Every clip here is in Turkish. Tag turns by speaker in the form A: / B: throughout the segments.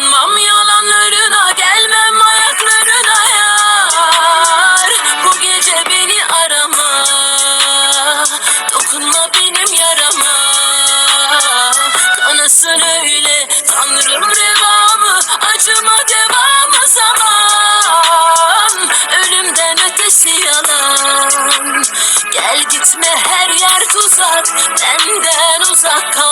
A: Dokunmam yalanlarına gelmem ayaklarına yar. Bu gece beni arama Dokunma benim yarama. Kanasın öyle tanrım revamı Acıma devamı zaman. Ölümden ötesi yalan. Gel gitme her yer tuzak Benden uzak kal.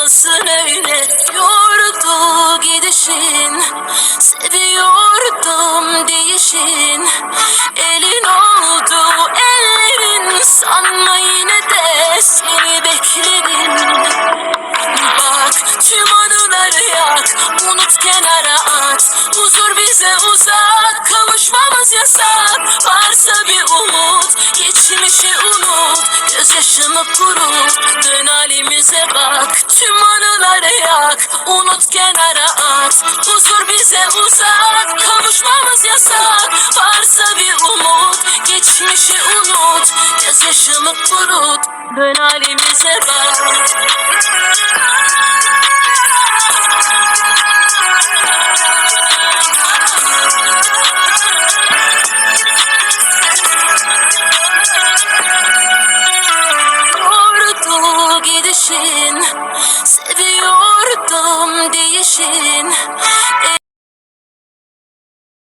A: Unut kenara at. Huzur bize uzak Kavuşmamız yasak. Varsa bir umut Geçmişi unut. Gözyaşımı kurut Dön halimize bak. Tüm anıları yak Unut kenara at. Huzur bize uzak Kavuşmamız yasak. Varsa bir umut Geçmişi unut. Gözyaşımı kurut Dön halimize bak Mission.